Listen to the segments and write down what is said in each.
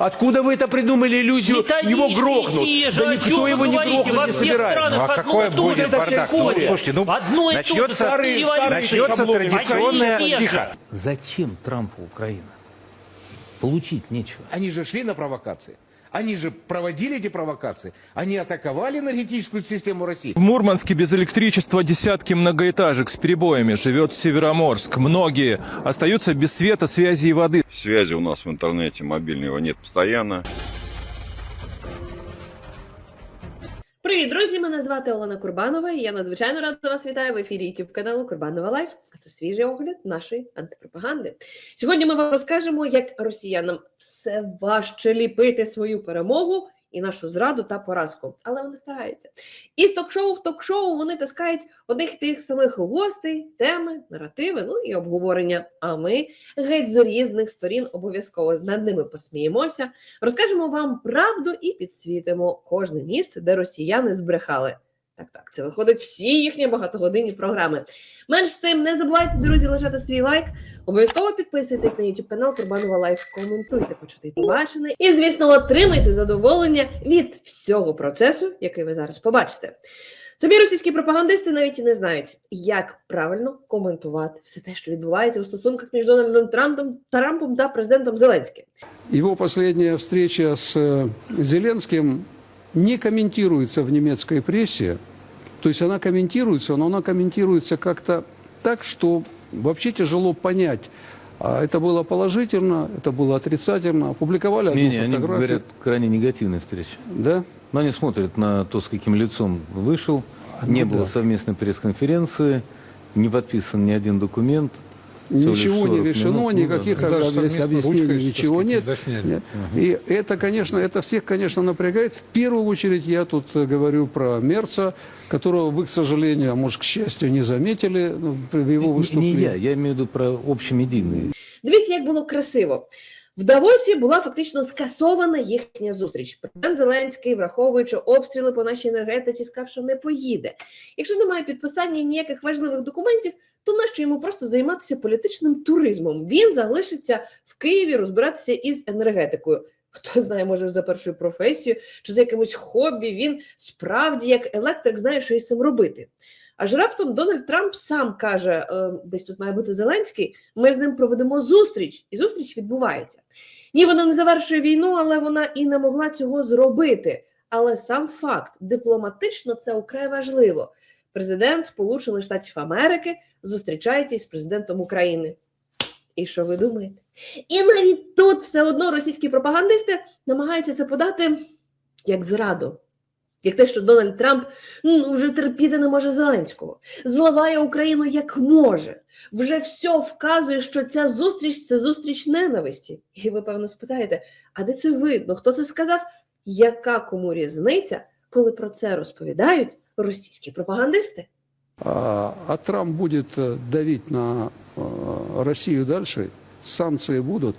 Откуда вы это придумали иллюзию? Методички Его грохнут. те же, да о никто чем вы его не говорите, грохнуть во не всех собирается. странах Ну а одно какой и то же. будет это бардак? Ну, история. слушайте, ну Одно и то же, начнется, старые революции. начнется шаблоны. традиционная Одни и те же. тихо. Зачем Трампу Украина? Получить нечего. Они же шли на провокации. Они же проводили эти провокации. Они атаковали энергетическую систему России. В Мурманске без электричества десятки многоэтажек с перебоями живет Североморск. Многие остаются без света, связи и воды. Связи у нас в интернете мобильного нет постоянно. Привіт, друзі! Мене звати Олена Курбанова. і Я надзвичайно рада вас вітаю в ефірі youtube каналу Курбанова Лайф. А це свіжий огляд нашої антипропаганди. Сьогодні ми вам розкажемо, як росіянам все важче ліпити свою перемогу і нашу зраду та поразку. Але вони стараються. І з ток-шоу в ток-шоу вони таскають одних тих самих гостей, теми, наративи, ну і обговорення. А ми геть з різних сторін обов'язково над ними посміємося. Розкажемо вам правду і підсвітимо кожне місце, де росіяни збрехали. Так, так, це виходить всі їхні багатогодинні програми. Менш з тим, не забувайте, друзі, лишати свій лайк. Обов'язково підписуйтесь на YouTube канал Турбанова Лайф, коментуйте, почути побачене. І, звісно, отримайте задоволення від всього процесу, який ви зараз побачите. Самі російські пропагандисти навіть і не знають, як правильно коментувати все те, що відбувається у стосунках між Дональдом Трампом, Трампом та президентом Зеленським. Его последняя встреча с э, Зеленским не комментируется в немецкой прессе. То есть она комментируется, но она комментируется как-то так, что вообще тяжело понять, а это было положительно, это было отрицательно. Опубликовали одну они фотографию. говорят, крайне негативная встреча. Да? Но они смотрят на то, с каким лицом вышел. Не Ну было да. совместной пресс-конференции, не подписан ни один документ. Ничего не 40 решено, минут. Ну да. никаких объяс- совместно объяснений, ничего нет. засняли. И это, конечно, это всех, конечно, напрягает. В первую очередь я тут э, говорю про Мерца, которого вы, к сожалению, а может, к счастью, не заметили ну, в его Не- Не выступлении. я, я имею в виду про общемедийные Дивіться, як було красиво. В Давосі була фактично скасована їхня зустріч. Президент Зеленський, враховуючи обстріли по нашій енергетиці, сказав, що не поїде. Якщо немає підписання ніяких важливих документів, то нащо йому просто займатися політичним туризмом? Він залишиться в Києві розбиратися із енергетикою. Хто знає, може за першою професією чи за якимось хобі. Він справді як електрик знає, що із цим робити. Аж раптом Дональд Трамп сам каже: е, десь тут має бути Зеленський. Ми з ним проведемо зустріч, і зустріч відбувається. Ні, вона не завершує війну, але вона і не могла цього зробити. Але сам факт дипломатично це украй важливо. Президент Сполучених Штатів Америки зустрічається із президентом України. І що ви думаєте? І навіть тут все одно російські пропагандисти намагаються це подати як зраду. Як те, що Дональд Трамп ну, вже терпіти не може Зеленського, зливає Україну як може. Вже все вказує, що ця зустріч це зустріч ненависті. І ви, певно, спитаєте, а де це видно? Хто це сказав? Яка кому різниця, коли про це розповідають російські пропагандисти? А, а Трамп будет э, давить на э, Россию дальше, санкции будут.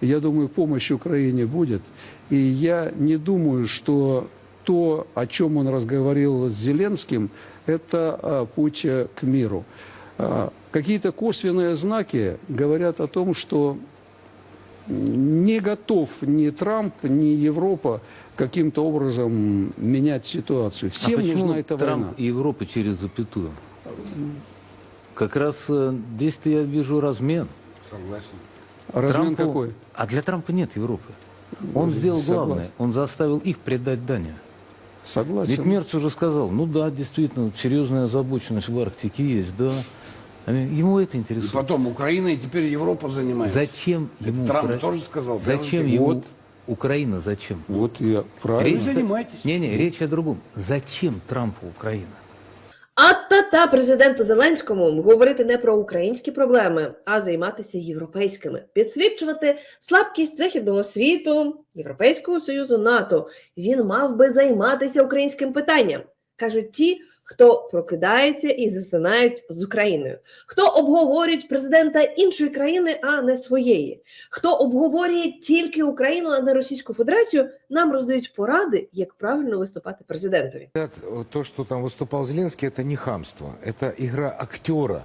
Я думаю, помощь Украине будет. И я не думаю, что то, о чем он разговаривал с Зеленским, это э, путь э, к миру. А, Какие-то косвенные знаки говорят о том, что не готов ни Трамп, ни Европа каким-то образом менять ситуацию. А Всем почему нужна эта Трамп война. и Европа через запятую? Как раз э, здесь-то я вижу размен. Размен Трампу- какой? А для Трампа нет Европы. Он сделал Согласен. главное, он заставил их предать Дания. Согласен. Ведь Мерц уже сказал, ну да, действительно, серьезная озабоченность в Арктике есть, да. Ему это И интересует. потом Украина и теперь Европа занимается. Зачем Это ему Трамп Укра- тоже сказал. Зачем ему вот. Украина? Зачем? Вот я правильно. Речь- занимайтесь. Не-не, речь о другом. Зачем Трампу Украина? А та-та президенту Зеленському говорити не про українські проблеми, а займатися європейськими, підсвідчувати слабкість західного світу, Європейського союзу НАТО. Він мав би займатися українським питанням, кажуть ті, хто прокидається і засинають з Україною, хто обговорюють президента іншої країни, а не своєї, хто обговорює тільки Україну, а не Російську Федерацію. Нам роздають поради, як правильно виступати президентові. То, что там выступал Зеленский, это не хамство. Это игра актера,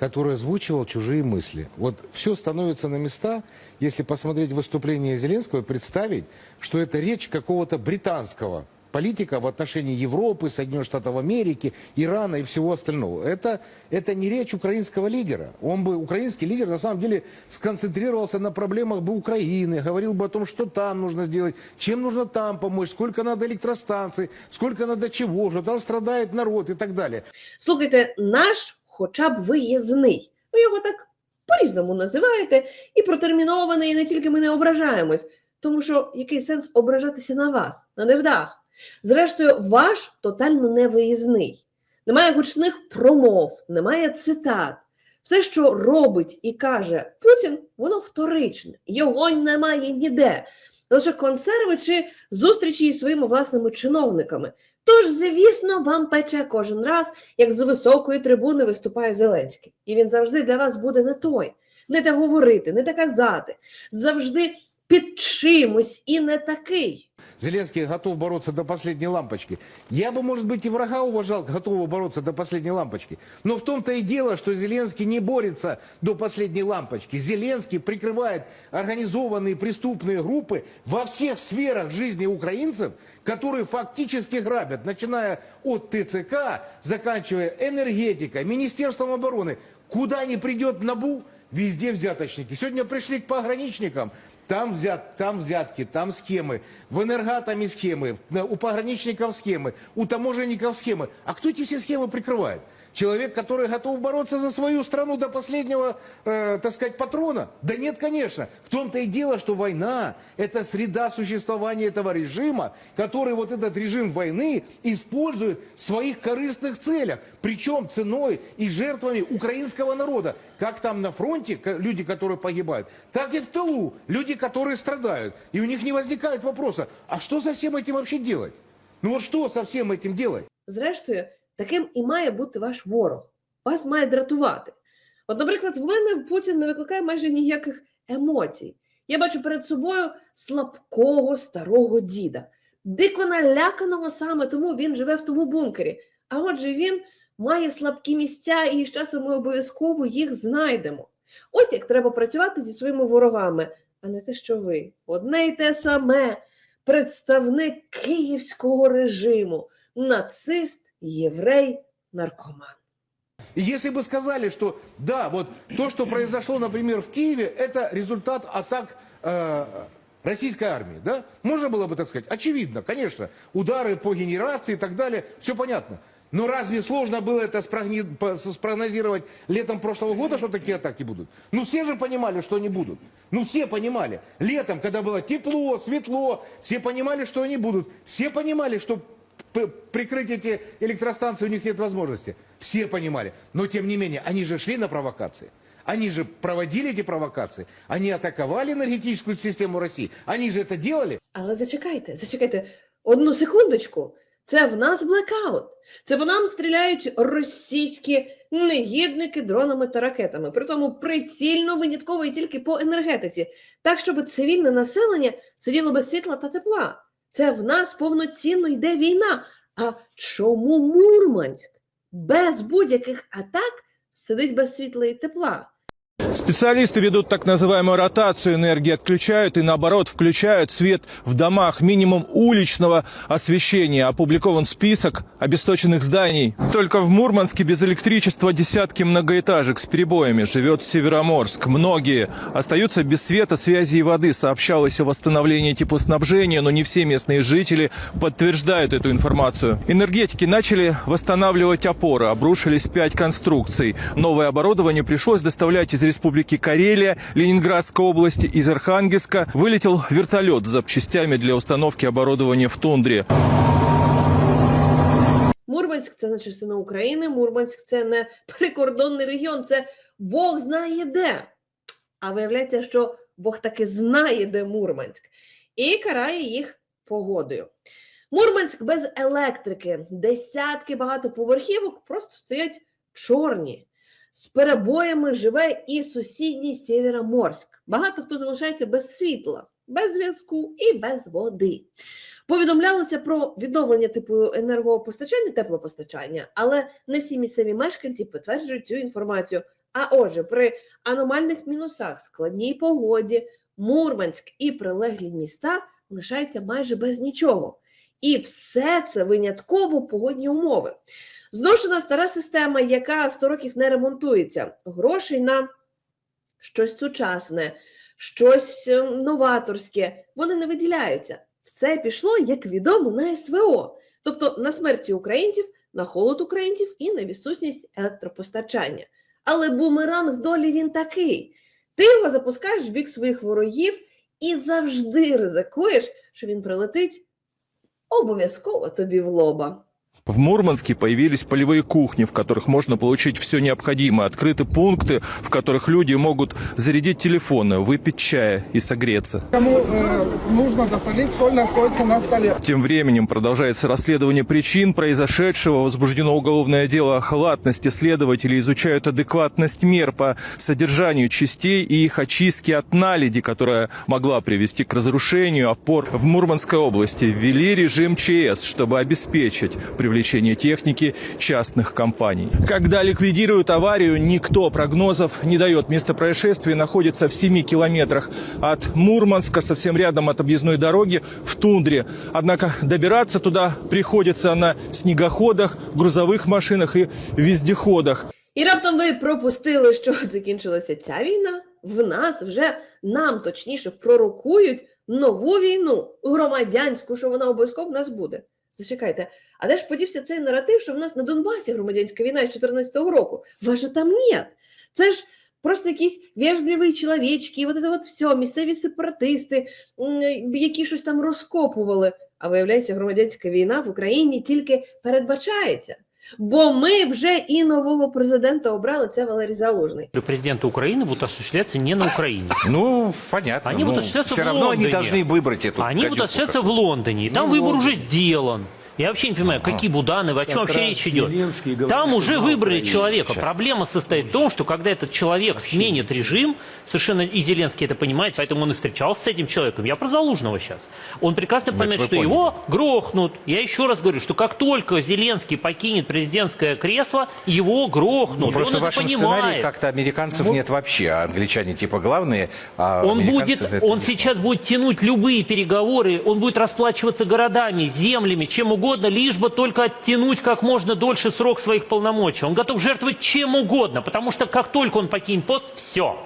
который озвучивал чужие мысли. Вот все становится на места, если посмотреть выступление Зеленского и представить, что это речь какого-то британского политика в отношении Европы, Соединенных Штатов Америки, Ирана и всего остального. Это, это не речь украинского лидера. Он бы, украинский лидер на самом деле сконцентрировался на проблемах бы Украины, говорил бы о том, что там нужно сделать, чем нужно там помочь, сколько надо электростанций, сколько надо чего, что там страдает народ и так далее. Слухайте, наш хоча б виїзний. Ви його так по-різному називаєте, і протермінований, і не тільки ми не ображаємось, тому що який сенс ображатися на вас, на невдах? Зрештою, ваш тотально невиїзний. Немає гучних промов, немає цитат. Все, що робить і каже Путін, воно вторичне, його немає ніде. Лише консерви чи зустрічі із своїми власними чиновниками. Тож, звісно, вам пече кожен раз, як з високої трибуни виступає Зеленський. І він завжди для вас буде не той, не те говорити, не те казати, завжди під чимось і не такий. Зеленский готов бороться до последней лампочки. Я бы, может быть, и врага уважал, готового бороться до последней лампочки. Но в том-то и дело, что Зеленский не борется до последней лампочки. Зеленский прикрывает организованные преступные группы во всех сферах жизни украинцев, которые фактически грабят, начиная от ТЦК, заканчивая энергетикой, Министерством обороны. Куда ни придет НАБУ, везде взяточники. Сегодня пришли к пограничникам, там, взят, там взятки, там схемы, в энергатами схемы, на- у пограничников схемы, у таможенников схемы. А кто эти все схемы прикрывает? Человек, который готов бороться за свою страну до последнего, э, так сказать, патрона? Да нет, конечно. В том-то и дело, что война – это среда существования этого режима, который вот этот режим войны использует в своих корыстных целях. Причем ценой и жертвами украинского народа. Как там на фронте люди, которые погибают, так и в тылу люди, которые страдают. И у них не возникает вопроса, а что со всем этим вообще делать? Ну вот что со всем этим делать? Зрештою, таким і має бути ваш ворог. Вас має дратувати. От, наприклад, в мене Путін не викликає майже ніяких емоцій. Я бачу перед собою слабкого старого діда, дико наляканого саме тому він живе в тому бункері. А отже, він має слабкі місця, і з часом ми обов'язково їх знайдемо. Ось як треба працювати зі своїми ворогами, а не те, що ви. Одне й те саме представник київського режиму, нацист, єврей, наркоман. Если бы сказали, что да, вот то, что произошло, например, в Киеве, это результат атак э, российской армии, да? Можно было бы так сказать? Очевидно, конечно. Удары по генерации и так далее, все понятно. Но разве сложно было это спрогнозировать летом прошлого года, что такие атаки будут? Ну все же понимали, что они будут. Ну все понимали. Летом, когда было тепло, светло, все понимали, что они будут. Все понимали, что прикрыть эти электростанции у них нет возможности. Все понимали. Но тем не менее, они же шли на провокации. Они же проводили эти провокации. Они атаковали энергетическую систему России. Они же это делали. Але зачекайте, зачекайте одну секундочку. Це в нас блекаут. Це по нам стріляють російські негідники дронами та ракетами. Притому прицільно винятково і тільки по енергетиці, так щоб цивільне населення сиділо без світла та тепла. Це в нас повноцінно йде війна. А чому Мурманськ без будь-яких атак сидить без світла і тепла? Специалисты ведут так называемую ротацию энергии, отключают и наоборот включают свет в домах, минимум уличного освещения. Опубликован список обесточенных зданий. Только в Мурманске без электричества десятки многоэтажек с перебоями живет Североморск. Многие остаются без света, связи и воды. Сообщалось о восстановлении теплоснабжения, но не все местные жители подтверждают эту информацию. Энергетики начали восстанавливать опоры, обрушились пять конструкций. Новое оборудование пришлось доставлять из Республики Карелия, Ленинградской области, из Архангельска. Вылетел вертолет с запчастями для установки оборудования в тундре. Мурманськ це не частина України, Мурманськ це не прикордонний регіон, це Бог знає де. А виявляється, що Бог таки знає, де Мурманськ, і карає їх погодою. Мурманськ без електрики, десятки багатоповерхівок просто стоять чорні. З перебоями живе і сусідній Сєвєроморськ. Багато хто залишається без світла, без зв'язку і без води. Повідомлялося про відновлення типу енергопостачання, теплопостачання, але не всі місцеві мешканці підтверджують цю інформацію. А отже, при аномальних мінусах, складній погоді, Мурманськ і прилеглі міста лишаються майже без нічого. І все це винятково погодні умови. Зношена стара система, яка 100 років не ремонтується, грошей на щось сучасне, щось е, новаторське, вони не виділяються. Все пішло, як відомо, на СВО, тобто на смерті українців, на холод українців і на відсутність електропостачання. Але бумеранг долі він такий. Ти його запускаєш в бік своїх ворогів і завжди ризикуєш, що він прилетить обов'язково тобі в лоба. В Мурманске появились полевые кухни, в которых можно получить все необходимое. Открыты пункты, в которых люди могут зарядить телефоны, выпить чая и согреться. Кому э, нужно досолить, соль находится на столе. Тем временем продолжается расследование причин произошедшего. Возбуждено уголовное дело о халатности. Следователи изучают адекватность мер по содержанию частей и их очистке от наледи, которая могла привести к разрушению опор в Мурманской области. Ввели режим ЧС, чтобы обеспечить привлечение техники частных компаний. Когда ликвидируют аварию, никто прогнозов не дает. Место происшествия находится в 7 километрах от Мурманска, совсем рядом от объездной дороги в тундре. Однако добираться туда приходится на снегоходах, грузовых машинах и вездеходах. І раптом ви пропустили, що закінчилася ця війна. В нас вже нам точніше пророкують нову війну, громадянську, що вона обов'язково в нас буде. Зачекайте, а де ж подівся цей наратив, що в нас на Донбасі громадянська війна з 2014 року? Вас же там нет. Це ж просто якісь вежливі чоловічки, от це от все, місцеві сепаратисти, які щось там розкопували. А виявляється, громадянська війна в Україні тільки передбачається. Бо ми вже і нового президента обрали. Це Валерій Залужний. президента Украины будут осуществляться не на Украине. Ну, понятно. Они ну, будут осуществляться все в равно они Лондоне. должны выбрать эту Они будут гадюку осуществляться в какую-то. Лондоне. И там Ну, выбор Лондон. уже сделан. Я вообще не понимаю, какие Будановы, о чем Как вообще речь идет. Говорит, Там уже выбрали человека. сейчас. Проблема состоит в том, что когда этот человек сменит режим, совершенно и Зеленский это понимает, поэтому он и встречался с этим человеком. Я про Залужного сейчас. Он прекрасно Ну, понимает, что вы его грохнут. Я еще раз говорю, что как только Зеленский покинет президентское кресло, его грохнут. Ну, просто он в вашем сценарии как-то американцев нет вообще, а англичане типа главные, а Он будет, он сейчас будет тянуть любые переговоры, он будет расплачиваться городами, землями, чем угодно, лишь бы только оттянуть как можно дольше срок своих полномочий. Он готов жертвовать чем угодно, потому что как только он покинет пост, все.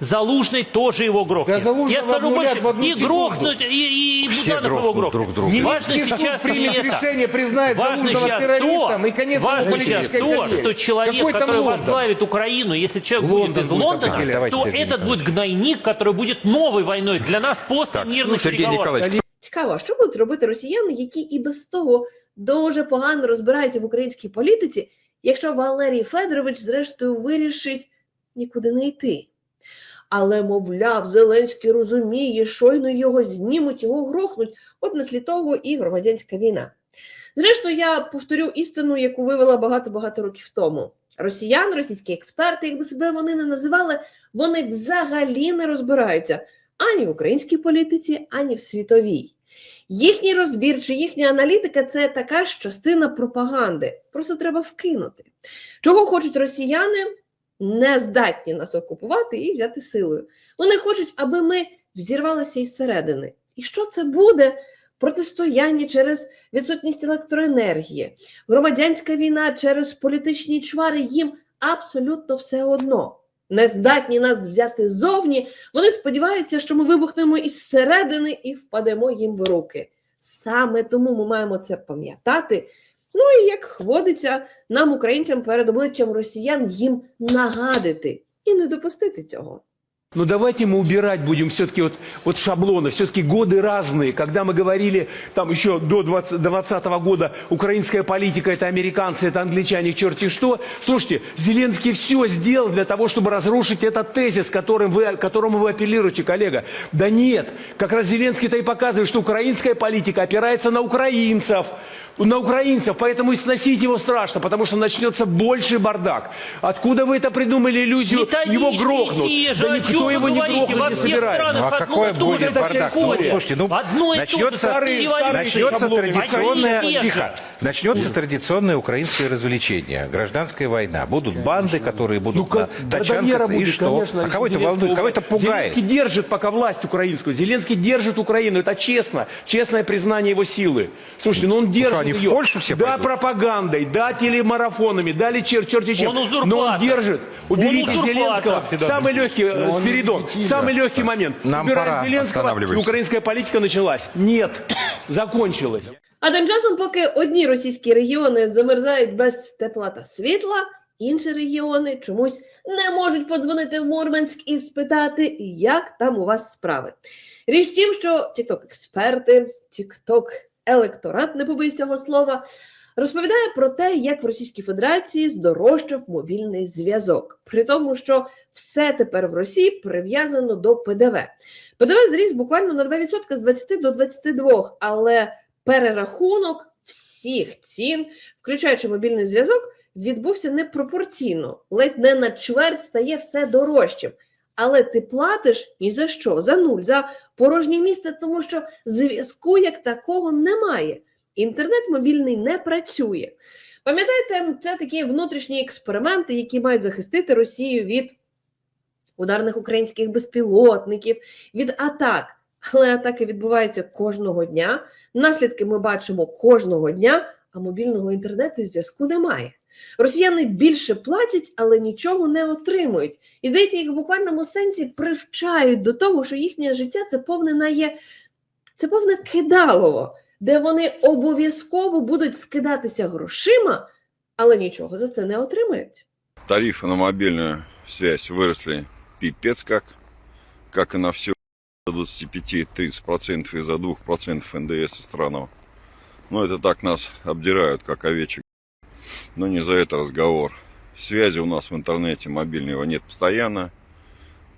Залужный тоже его грохнет. Да Я скажу больше, в одну и грохнут, и, и Все Буданов его грохнет. друг друга. Важно Немецкий суд сейчас примет это. решение, признает Важно Залужного сейчас террористом то, и конец его важно сейчас политической то, карьере. что человек, Какой который Лондон? возглавит Украину, если человек Лондон будет из будет Лондона. Давайте, то этот Николаевич. будет гнойник, который будет новой войной для нас после Так, мирных ну, Сергей переговоров. Николаевич, Цікаво, що будуть робити росіяни, які і без того дуже погано розбираються в українській політиці, якщо Валерій Федорович, зрештою, вирішить нікуди не йти. Але, мовляв, Зеленський розуміє, щойно його знімуть, його грохнуть, от на тлі того і громадянська війна. Зрештою, я повторю істину, яку вивела багато-багато років тому. Росіян, російські експерти, якби себе вони не називали, вони взагалі не розбираються ані в українській політиці, ані в світовій. Їхній розбір чи їхня аналітика це така ж частина пропаганди. Просто треба вкинути. Чого хочуть росіяни? Не здатні нас окупувати і взяти силою. Вони хочуть, аби ми взірвалися із середини. І що це буде? Протистояння через відсутність електроенергії, громадянська війна через політичні чвари їм абсолютно все одно. Не здатні нас взяти ззовні, вони сподіваються, що ми вибухнемо із середини і впадемо їм в руки. Саме тому ми маємо це пам'ятати. Ну і як водиться нам, українцям, перед обличчям росіян їм нагадити і не допустити цього. Ну давайте мы убирать будем все-таки вот, вот шаблоны, все-таки годы разные. Когда мы говорили там еще до 20, 20 года, украинская политика это американцы, это англичане, черти что. Слушайте, Зеленский все сделал для того, чтобы разрушить этот тезис, которым вы, которому вы апеллируете, коллега. Да нет, как раз Зеленский-то и показывает, что украинская политика опирается на украинцев. На украинцев, поэтому и сносить его страшно, потому что начнется больший бардак. Откуда вы это придумали иллюзию? Его грохнут. те же, Да никто его не грохнуть во не всех собирается. странах Ну, а одно какой и то будет бардак? Ну, слушайте, ну, Одно начнется, старые революции. начнется традиционное, тихо, начнется традиционное украинское развлечение, гражданская война. Будут банды, которые будут Ну, на тачанках, и будет, что? конечно. а кого это волнует, кого это пугает? Зеленский держит пока власть украинскую. Зеленский держит Украину. Это честно. Честное признание его силы. Слушайте, ну он держит они в ее. Польшу все Да, пойдут? пропагандой, да, телемарафонами, да, ли чер, черти чем. Он узурпатор. Но он держит. Уберите Он узурпатор. Зеленского. Самый легкий, э, Спиридон, самый легкий момент. Нам Убираем пора Зеленского, и останавливаемся. украинская политика началась. Нет, закончилась. А тим часом, поки одні російські регіони замерзають без тепла та світла, інші регіони чомусь не можуть подзвонити в Мурманськ і спитати, як там у вас справи. Річ в тім, що тікток-експерти, тікток-електорат, не побоюсь цього слова, розповідає про те, як в Російській Федерації здорожчав мобільний зв'язок, при тому, що все тепер в Росії прив'язано до ПДВ. ПДВ зріс буквально на 2% з 20 до 22, але перерахунок всіх цін, включаючи мобільний зв'язок, відбувся непропорційно. Ледь не на чверть стає все дорожчим. Але ти платиш ні за що, за нуль, за порожнє місце, тому що зв'язку як такого немає. Інтернет мобільний не працює. Пам'ятаєте, це такі внутрішні експерименти, які мають захистити Росію від ударних українських безпілотників, від атак. Але атаки відбуваються кожного дня. Наслідки ми бачимо кожного дня, а мобільного інтернету зв'язку немає. Росіяни більше платять, але нічого не отримують. І здається, їх в буквальному сенсі привчають до того, що їхнє життя це повне нає, це повне кидалово, де вони обов'язково будуть скидатися грошима, але нічого за це не отримають. Тарифы на мобильную связь выросли пипец как, как и на все до 25-30% из-за 2% НДС странного. Но это так нас обдирают, как овечек. Но не за это разговор. Связи у нас в интернете мобильного нет постоянно.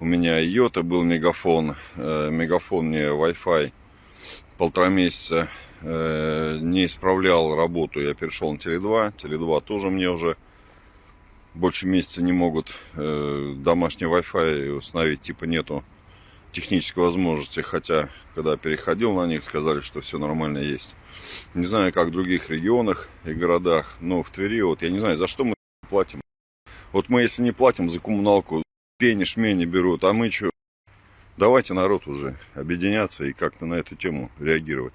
У меня Йота был мегафон. Э, Мегафон мне Wi-Fi полтора месяца э, не исправлял работу. Я перешел на Теле2. Теле2 тоже мне уже больше месяца не могут э, домашний Wi-Fi установить, типа нету технической возможности, хотя когда переходил на них, сказали, что все нормально есть. Не знаю, как в других регионах и городах, но в Твери, вот я не знаю, за что мы платим. Вот мы, если не платим за коммуналку, пени шмени берут, а мы что? Давайте народ уже объединяться и как-то на эту тему реагировать.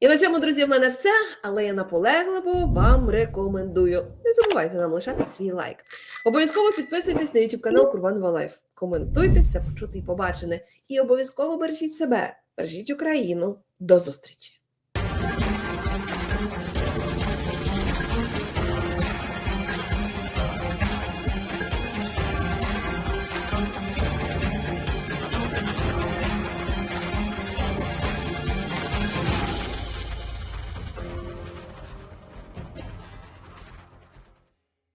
І на цьому, друзі, в мене все, але я наполегливо вам рекомендую. Не забувайте нам лишати свій лайк. Обов'язково підписуйтесь на YouTube канал Курбанова Лайф. Коментуйте все почути і побачене. І обов'язково бережіть себе, бережіть Україну. До зустрічі!